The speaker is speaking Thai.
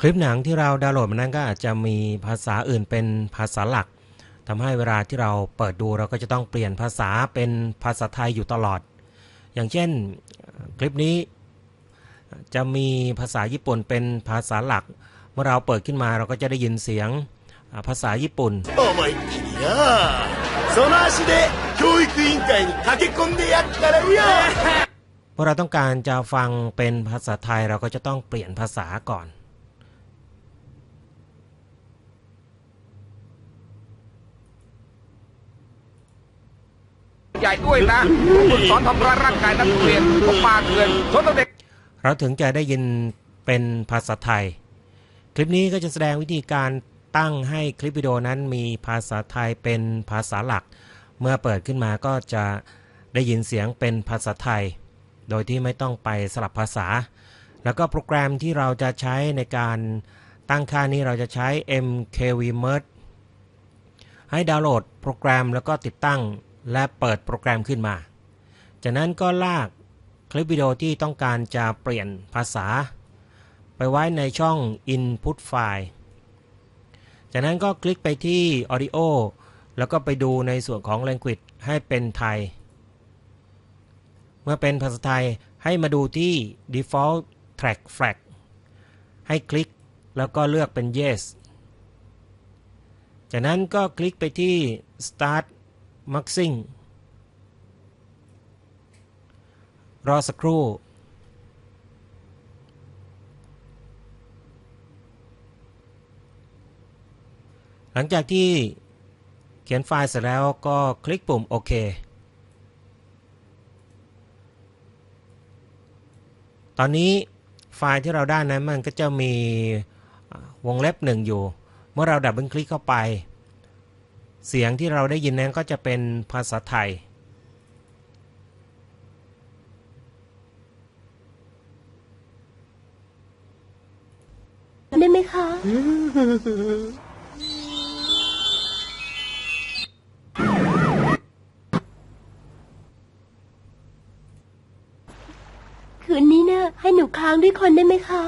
คลิปหนังที่เราดาวน์โหลดมานั้นก็อาจจะมีภาษาอื่นเป็นภาษาหลักทำให้เวลาที่เราเปิดดูเราก็จะต้องเปลี่ยนภาษาเป็นภาษาไทยอยู่ตลอด อย่างเช่นคลิปนี้จะมีภาษาญี่ปุ่นเป็นภาษาหลัก เมื่อเราเปิดขึ้นมาเราก็จะได้ยินเสียงอ่าภาษาญี่ปุ่น 思いっきりなその足で教育委員会に駆け込んでやったらよ เมื่อเราต้องการจะฟังเป็นภาษาไทยเราก็จะต้องเปลี่ยนภาษาก่อน ใหญ่ด้วยนะฝึกสอนทำร้ายร่างกายนักเรียนผมมาเถื่อนชนเด็ก เราถึงจะได้ยินเป็นภาษาไทย คลิปนี้ก็จะแสดงวิธีการตั้งให้คลิปวิดีโอนั้นมีภาษาไทยเป็นภาษาหลัก เมื่อเปิดขึ้นมาก็จะได้ยินเสียงเป็นภาษาไทย โดยที่ไม่ต้องไปสลับภาษา แล้วก็โปรแกรมที่เราจะใช้ในการตั้งค่านี้เราจะใช้ MKV Merge ให้ดาวน์โหลดโปรแกรมแล้วก็ติดตั้ง และเปิดโปรแกรมขึ้นมา จากนั้นก็ลากคลิปวิดีโอที่ต้องการจะเปลี่ยนภาษา ไปไว้ในช่อง Input File จากนั้นก็คลิกไปที่ Audio แล้วก็ไปดูในส่วนของ Language ให้เป็นไทย เมื่อเป็นภาษาไทยให้มาดูที่ Default Track Flag ให้คลิกแล้วก็เลือกเป็น Yes จากนั้นก็คลิกไปที่ Start Mixing รอสักครู่ หลังจากที่เขียนไฟล์เสร็จแล้วก็คลิกปุ่มโอเค ตอนนี้ไฟล์ที่เราได้นั้นมันก็จะมีวงเล็บหนึ่งอยู่ เมื่อเราดับเบิลคลิกเข้าไป เสียงที่เราได้ยินนั้นก็จะเป็นภาษาไทย ได้ไหมคะ คืนนี้เนี่ยให้หนูค้างด้วยคนได้ไหมคะ